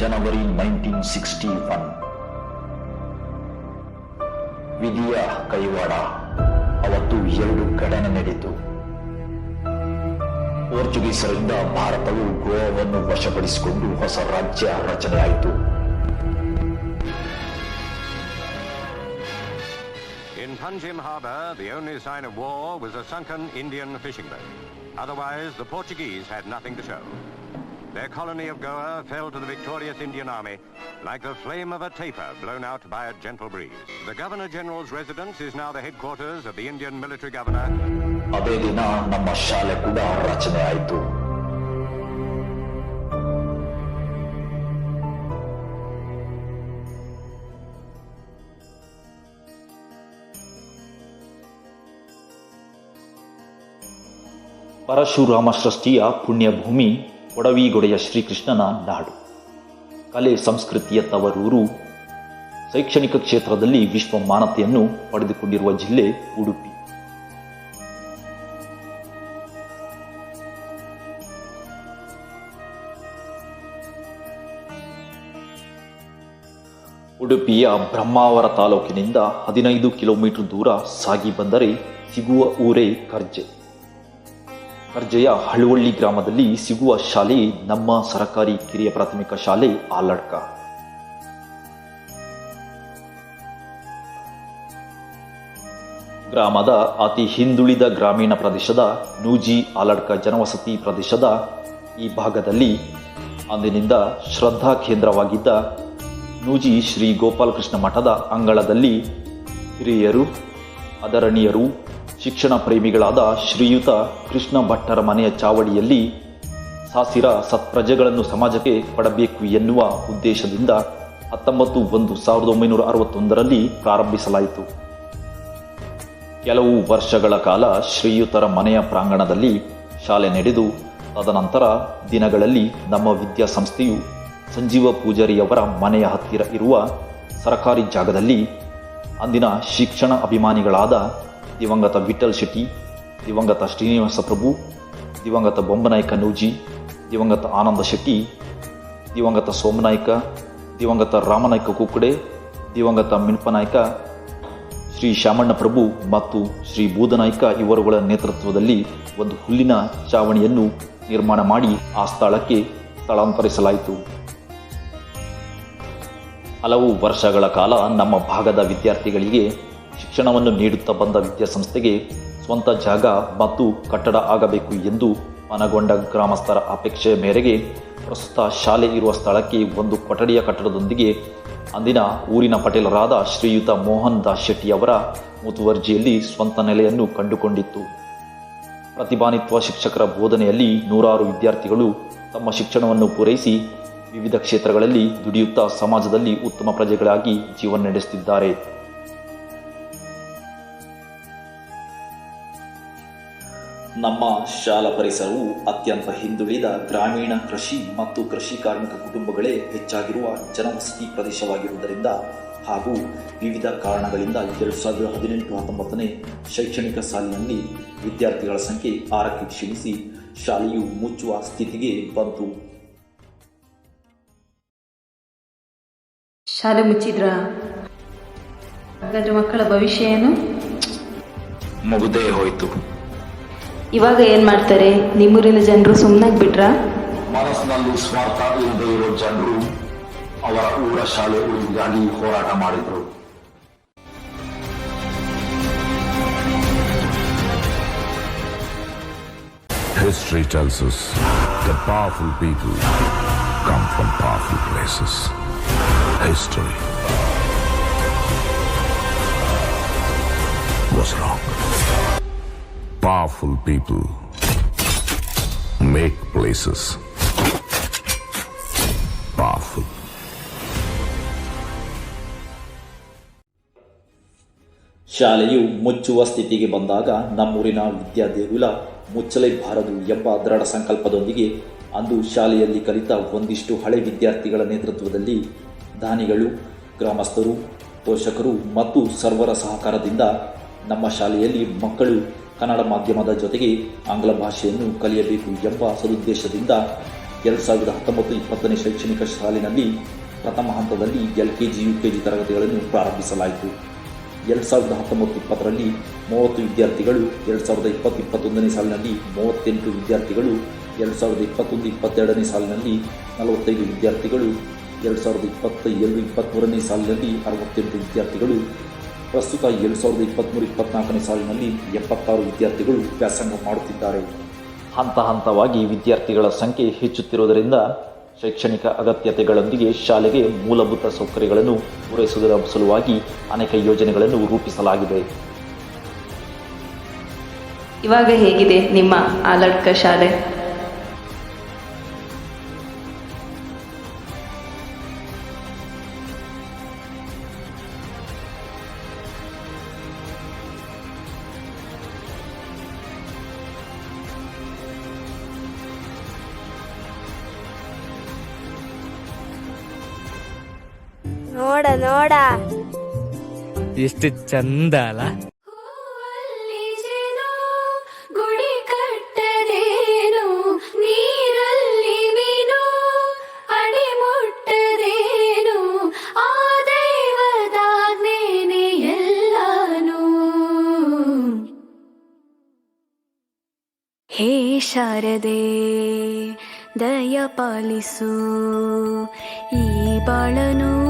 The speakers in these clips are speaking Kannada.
ಜನವರಿ ನೈನ್ಟೀನ್ ಸಿಕ್ಸ್ಟಿ ಒನ್ ವಿಧಿಯ ಕೈವಾಡ ಅವತ್ತು ಎರಡು ಘಟನೆ ನಡೆಯಿತು ಪೋರ್ಚುಗೀಸರಿಂದ ಭಾರತವು ಗೋವಾವನ್ನು ವಶಪಡಿಸಿಕೊಂಡು ಹೊಸ ರಾಜ್ಯ ರಚನೆಯಾಯಿತು In Punjim Harbour, the only sign of war was a sunken Indian fishing boat. Otherwise, the Portuguese had nothing to show. Their colony of Goa fell to the victorious Indian army like the flame of a taper blown out by a gentle breeze. The Governor-General's residence is now the headquarters of the Indian military governor ಅದೇ ದಿನ ನಮ್ಮ ಶಾಲೆ ಕೂಡ ರಚನೆಯಾಯಿತು ಪರಶುರಾಮ ಸೃಷ್ಟಿಯ ಪುಣ್ಯಭೂಮಿ ಒಡವಿಗೊಡೆಯ ಶ್ರೀಕೃಷ್ಣನ ನಾಡು. ಕಲೆ ಸಂಸ್ಕೃತಿಯ ತವರೂರು ಶೈಕ್ಷಣಿಕ ಕ್ಷೇತ್ರದಲ್ಲಿ ವಿಶ್ವ ಮಾನತೆಯನ್ನು ಪಡೆದುಕೊಂಡಿರುವ ಜಿಲ್ಲೆ ಉಡುಪಿ. ಉಡುಪಿಯ ಬ್ರಹ್ಮಾವರ ತಾಲೂಕಿನಿಂದ ಹದಿನೈದು ಕಿಲೋಮೀಟರ್ ದೂರ ಸಾಗಿ ಬಂದರೆ ಸಿಗುವ ಊರೇ ಕರ್ಜೆ. ಕರ್ಜೆಯ ಹಳುವಳ್ಳಿ ಗ್ರಾಮದಲ್ಲಿ ಸಿಗುವ ಶಾಲೆ ನಮ್ಮ ಸರಕಾರಿ ಕಿರಿಯ ಪ್ರಾಥಮಿಕ ಶಾಲೆ ಆಲಡ್ಕ. ಗ್ರಾಮದ ಅತಿ ಹಿಂದುಳಿದ ಗ್ರಾಮೀಣ ಪ್ರದೇಶದ ನೂಜಿ ಆಲಡ್ಕ ಜನವಸತಿ ಪ್ರದೇಶದ ಈ ಭಾಗದಲ್ಲಿ ಅಂದಿನಿಂದ ಶ್ರದ್ಧಾ ಕೇಂದ್ರವಾಗಿದ್ದ ನೂಜಿ ಶ್ರೀ ಗೋಪಾಲಕೃಷ್ಣ ಮಠದ ಅಂಗಳದಲ್ಲಿ ಹಿರಿಯರು ಅದರಣೀಯರು ಶಿಕ್ಷಣ ಪ್ರೇಮಿಗಳಾದ ಶ್ರೀಯುತ ಕೃಷ್ಣ ಭಟ್ಟರ ಮನೆಯ ಚಾವಡಿಯಲ್ಲಿ ಸಾಸಿರ ಸತ್ಪ್ರಜೆಗಳನ್ನು ಸಮಾಜಕ್ಕೆ ಕೊಡಬೇಕು ಎನ್ನುವ ಉದ್ದೇಶದಿಂದ ಹತ್ತೊಂಬತ್ತು ಒಂದು ಸಾವಿರದ ಒಂಬೈನೂರ ಅರವತ್ತೊಂದರಲ್ಲಿ ಪ್ರಾರಂಭಿಸಲಾಯಿತು. ಕೆಲವು ವರ್ಷಗಳ ಕಾಲ ಶ್ರೀಯುತರ ಮನೆಯ ಪ್ರಾಂಗಣದಲ್ಲಿ ಶಾಲೆ ನಡೆದು, ತದನಂತರ ದಿನಗಳಲ್ಲಿ ನಮ್ಮ ವಿದ್ಯಾಸಂಸ್ಥೆಯು ಸಂಜೀವ ಪೂಜಾರಿಯವರ ಮನೆಯ ಹತ್ತಿರ ಇರುವ ಸರಕಾರಿ ಜಾಗದಲ್ಲಿ ಅಂದಿನ ಶಿಕ್ಷಣ ಅಭಿಮಾನಿಗಳಾದ ದಿವಂಗತ ವಿಠಲ್ ಶೆಟ್ಟಿ, ದಿವಂಗತ ಶ್ರೀನಿವಾಸ ಪ್ರಭು, ದಿವಂಗತ ಬೊಂಬನಾಯ್ಕ ನೂಜಿ, ದಿವಂಗತ ಆನಂದ ಶೆಟ್ಟಿ, ದಿವಂಗತ ಸೋಮನಾಯ್ಕ, ದಿವಂಗತ ರಾಮನಾಯ್ಕ ಕುಕ್ಕಡೆ ದಿವಂಗತ ಮಿಣಪನಾಯ್ಕ, ಶ್ರೀ ಶಾಮಣ್ಣ ಪ್ರಭು ಮತ್ತು ಶ್ರೀ ಬೂದನಾಯ್ಕ ಇವರುಗಳ ನೇತೃತ್ವದಲ್ಲಿ ಒಂದು ಹುಲ್ಲಿನ ಚಾವಣಿಯನ್ನು ನಿರ್ಮಾಣ ಮಾಡಿ ಆ ಸ್ಥಳಕ್ಕೆ ಸ್ಥಳಾಂತರಿಸಲಾಯಿತು. ಹಲವು ವರ್ಷಗಳ ಕಾಲ ನಮ್ಮ ಭಾಗದ ವಿದ್ಯಾರ್ಥಿಗಳಿಗೆ ಶಿಕ್ಷಣವನ್ನು ನೀಡುತ್ತಾ ಬಂದ ವಿದ್ಯಾಸಂಸ್ಥೆಗೆ ಸ್ವಂತ ಜಾಗ, ಮತ್ತು ಕಟ್ಟಡ ಆಗಬೇಕು ಎಂದು ಮನಗೊಂಡ ಗ್ರಾಮಸ್ಥರ ಅಪೇಕ್ಷೆಯ ಮೇರೆಗೆ ಪ್ರಸ್ತುತ ಶಾಲೆ ಇರುವ ಸ್ಥಳಕ್ಕೆ ಒಂದು ಕೊಠಡಿಯ ಕಟ್ಟಡದೊಂದಿಗೆ ಅಂದಿನ ಊರಿನ ಪಟೇಲರಾದ ಶ್ರೀಯುತ ಮೋಹನ್ ದಾಸ್ ಶೆಟ್ಟಿ ಅವರ ಮುತುವರ್ಜಿಯಲ್ಲಿ ಸ್ವಂತ ನೆಲೆಯನ್ನು ಕಂಡುಕೊಂಡಿತ್ತು. ಪ್ರತಿಭಾನಿತ್ವ ಶಿಕ್ಷಕರ ಬೋಧನೆಯಲ್ಲಿ ನೂರಾರು ವಿದ್ಯಾರ್ಥಿಗಳು ತಮ್ಮ ಶಿಕ್ಷಣವನ್ನು ಪೂರೈಸಿ ವಿವಿಧ ಕ್ಷೇತ್ರಗಳಲ್ಲಿ ದುಡಿಯುತ್ತಾ ಸಮಾಜದಲ್ಲಿ ಉತ್ತಮ ಪ್ರಜೆಗಳಾಗಿ ಜೀವನ ನಡೆಸುತ್ತಿದ್ದಾರೆ. ನಮ್ಮ ಶಾಲಾ ಪರಿಸರವು ಅತ್ಯಂತ ಹಿಂದುಳಿದ ಗ್ರಾಮೀಣ ಕೃಷಿ ಮತ್ತು ಕೃಷಿ ಕಾರ್ಮಿಕ ಕುಟುಂಬಗಳೇ ಹೆಚ್ಚಾಗಿರುವ ಜನವಸತಿ ಪ್ರದೇಶವಾಗಿರುವುದರಿಂದ ಹಾಗೂ ವಿವಿಧ ಕಾರಣಗಳಿಂದ ಎರಡು ಸಾವಿರದ ಹದಿನೆಂಟು ಹತ್ತೊಂಬತ್ತನೇ ಶೈಕ್ಷಣಿಕ ಸಾಲಿನಲ್ಲಿ ವಿದ್ಯಾರ್ಥಿಗಳ ಸಂಖ್ಯೆ ಆರಕ್ಕೆ ಕ್ಷೀಣಿಸಿ ಶಾಲೆಯು ಮುಚ್ಚುವ ಸ್ಥಿತಿಗೆ ಬಂತು. ಶಾಲೆ ಮುಚ್ಚಿದ್ರ? ಹಾಗಾದ್ರೆ ಮಕ್ಕಳ ಭವಿಷ್ಯ ಏನು? ಮುಗುದೇ ಹೋಯಿತು. ಇವಾಗ ಏನು ಮಾಡ್ತಾರೆ ನಿಮ್ಮೂರಿನ ಜನರು ಸುಮ್ಮನಾಗಿ ಬಿಟ್ರಾ ಮನಸ್ಸಿನಲ್ಲಿ ಸ್ವಾರ್ಥ ಇಲ್ಲದೆ ಇರೋ ಜನರು ಅವರ ಊರ ಶಾಲೆ ಉಳಿದಾಗಿ ಹೋರಾಟ ಮಾಡಿದರು History tells us that powerful people come from powerful places. History was wrong. Powerful people make places powerful. ಶಾಲೆಯು ಮುಚ್ಚುವ ಸ್ಥಿತಿಗೆ ಬಂದಾಗ ನಮ್ಮೂರಿನ ವಿದ್ಯಾದೇಗುಲ ಮುಚ್ಚಲೇಬಾರದು ಎಂಬ ದೃಢ ಸಂಕಲ್ಪದೊಂದಿಗೆ ಅಂದು ಶಾಲೆಯಲ್ಲಿ ಕಲಿತ ಒಂದಿಷ್ಟು ಹಳೆ ವಿದ್ಯಾರ್ಥಿಗಳ ನೇತೃತ್ವದಲ್ಲಿ ದಾನಿಗಳು, ಗ್ರಾಮಸ್ಥರು, ಪೋಷಕರು ಮತ್ತು ಸರ್ವರ ಸಹಕಾರದಿಂದ ನಮ್ಮ ಶಾಲೆಯಲ್ಲಿ ಮಕ್ಕಳು ಕನ್ನಡ ಮಾಧ್ಯಮದ ಜೊತೆಗೆ ಆಂಗ್ಲ ಭಾಷೆಯನ್ನು ಕಲಿಯಬೇಕು ಎಂಬ ಸದುದ್ದೇಶದಿಂದ ಎರಡು ಸಾವಿರದ ಹತ್ತೊಂಬತ್ತು ಇಪ್ಪತ್ತನೇ ಶೈಕ್ಷಣಿಕ ಸಾಲಿನಲ್ಲಿ ಪ್ರಥಮ ಹಂತದಲ್ಲಿ L K G U K G ತರಗತಿಗಳನ್ನು ಪ್ರಾರಂಭಿಸಲಾಯಿತು. ಎರಡು ಸಾವಿರದ ಹತ್ತೊಂಬತ್ತು ಇಪ್ಪತ್ತರಲ್ಲಿ ಮೂವತ್ತು ವಿದ್ಯಾರ್ಥಿಗಳು, ಎರಡು ಸಾವಿರದ ಇಪ್ಪತ್ತು ಇಪ್ಪತ್ತೊಂದನೇ ಸಾಲಿನಲ್ಲಿ ಮೂವತ್ತೆಂಟು ವಿದ್ಯಾರ್ಥಿಗಳು, ಎರಡು ಸಾವಿರದ ಇಪ್ಪತ್ತೊಂದು ಇಪ್ಪತ್ತೆರಡನೇ ಸಾಲಿನಲ್ಲಿ ನಲವತ್ತೈದು ವಿದ್ಯಾರ್ಥಿಗಳು, ಎರಡು ಸಾವಿರದ ಇಪ್ಪತ್ತ ಎರಡು ಇಪ್ಪತ್ತ್ಮೂರನೇ ಸಾಲಿನಲ್ಲಿ ಅರವತ್ತೆಂಟು ವಿದ್ಯಾರ್ಥಿಗಳು ಪ್ರಸ್ತುತ ಎರಡು ಸಾವಿರದ ಇಪ್ಪತ್ತ್ಮೂರು ಇಪ್ಪತ್ನಾಲ್ಕನೇ ಸಾಲಿನಲ್ಲಿ ಎಪ್ಪತ್ತಾರು ವಿದ್ಯಾರ್ಥಿಗಳು ವ್ಯಾಸಂಗ ಮಾಡುತ್ತಿದ್ದಾರೆ. ಹಂತ ಹಂತವಾಗಿ ವಿದ್ಯಾರ್ಥಿಗಳ ಸಂಖ್ಯೆ ಹೆಚ್ಚುತ್ತಿರುವುದರಿಂದ ಶೈಕ್ಷಣಿಕ ಅಗತ್ಯತೆಗಳೊಂದಿಗೆ ಶಾಲೆಗೆ ಮೂಲಭೂತ ಸೌಕರ್ಯಗಳನ್ನು ಪೂರೈಸುವುದರ ಸಲುವಾಗಿ ಅನೇಕ ಯೋಜನೆಗಳನ್ನು ರೂಪಿಸಲಾಗಿದೆ. ಇವಾಗ ಹೇಗಿದೆ ನಿಮ್ಮ ಆಲಡ್ಕ ಶಾಲೆ? ನೋಡ ನೋಡ. ಎಷ್ಟು ಚಂದ ಅಲ್ಲ? ಗುಡಿ ಕಟ್ಟದೇನು ನೀರಲ್ಲಿ ಮೀನು ಅಡಿ ಮುಟ್ಟದೇನು ಆ ದೈವದಾಜ್ಞೇನೆ ಎಲ್ಲಾನು. ಹೇ ಶಾರದೆ ದಯ ಪಾಲಿಸು ಈ ಬಾಳನು.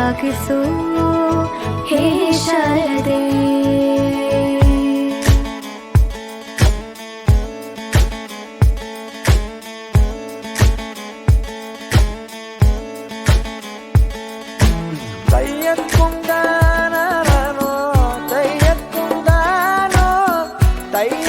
ಸಾಗಿಸು ಹೇ ಶಾರದೆ தையக்குந்தானோ தையக்குந்தானோ தைய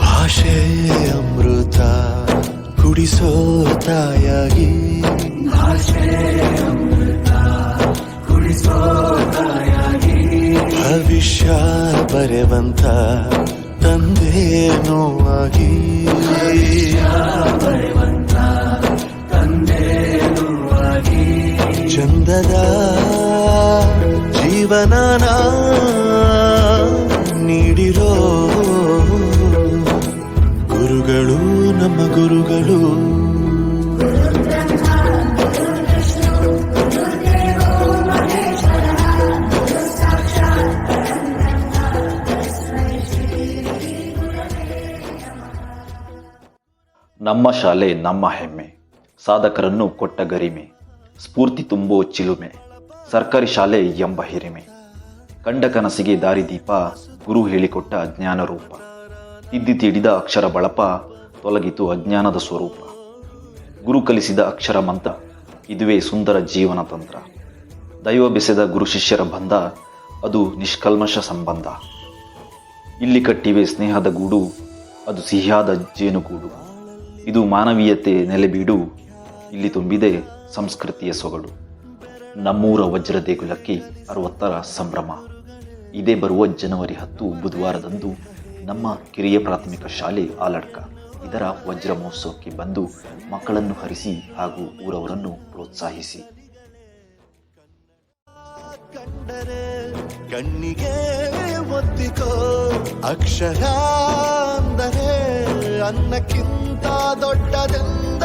ಭಾಷೆ ಅಮೃತ ಕುಡಿಸೋ ತಾಯಾಗಿ. ಭವಿಷ್ಯ ಬರೆವಂತ ತಂದೇನೋ ಆಗಿ ಚಂದದ ಜೀವನ ನೀಡಿರೋ ಗುರುಗಳು ನಮ್ಮ ಗುರುಗಳು. ನಮ್ಮ ಶಾಲೆ ನಮ್ಮ ಹೆಮ್ಮೆ. ಸಾಧಕರನ್ನು ಕೊಟ್ಟ ಗರಿಮೆ. ಸ್ಫೂರ್ತಿ ತುಂಬೋ ಚಿಲುಮೆ, ಸರ್ಕಾರಿ ಶಾಲೆ ಎಂಬ ಹಿರಿಮೆ. ಕಂಡ ಕನಸಿಗೆ ದಾರಿದೀಪ ಗುರು ಹೇಳಿಕೊಟ್ಟ ಜ್ಞಾನರೂಪ. ತಿದ್ದಿ ತೀಡಿದ ಅಕ್ಷರ ಬಳಪ, ತೊಲಗಿತು ಅಜ್ಞಾನದ ಸ್ವರೂಪ. ಗುರು ಕಲಿಸಿದ ಅಕ್ಷರ ಮಂತ್ರ, ಇದುವೇ ಸುಂದರ ಜೀವನ ತಂತ್ರ. ದೈವ ಬೆಸೆದ ಗುರು ಶಿಷ್ಯರ ಬಂಧ, ಅದು ನಿಷ್ಕಲ್ಮಶ ಸಂಬಂಧ. ಇಲ್ಲಿ ಕಟ್ಟಿವೆ ಸ್ನೇಹದ ಗೂಡು, ಅದು ಸಿಹಿಯಾದ ಜೇನುಗೂಡು. ಇದು ಮಾನವೀಯತೆ ನೆಲೆಬೀಡು, ಇಲ್ಲಿ ತುಂಬಿದೆ ಸಂಸ್ಕೃತಿಯ ಸೊಗಡು. ನಮ್ಮೂರ ವಜ್ರ ದೇಗುಲಕ್ಕೆ ಅರವತ್ತರ ಸಂಭ್ರಮ. ಇದೇ ಬರುವ ಜನವರಿ ಹತ್ತು ಬುಧವಾರದಂದು ನಮ್ಮ ಕಿರಿಯ ಪ್ರಾಥಮಿಕ ಶಾಲೆ ಆಲಡ್ಕ. ಇದರ ವಜ್ರ ಮಹೋತ್ಸವಕ್ಕೆ ಬಂದು ಮಕ್ಕಳನ್ನು ಹರಿಸಿ ಹಾಗೂ ಊರವರನ್ನು ಪ್ರೋತ್ಸಾಹಿಸಿ. ಕಣ್ಣಿಗೆ ಒತ್ತಿಕೋ ಅಕ್ಷರ ಅಂದರೆ ಅನ್ನಕ್ಕಿಂತ ದೊಡ್ಡದೆಂದ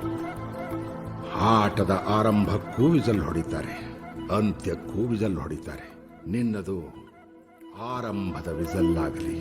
ಆಟದ ಆರಂಭಕ್ಕೂ ವಿಜಲ್ ಹೊಡಿತಾರೆ ಅಂತ್ಯಕ್ಕೂ ವಿಜಲ್ ಹೊಡಿತಾರೆ. ನಿನ್ನದು ಆರಂಭದ ವಿಜಲ್ ಆಗಲಿ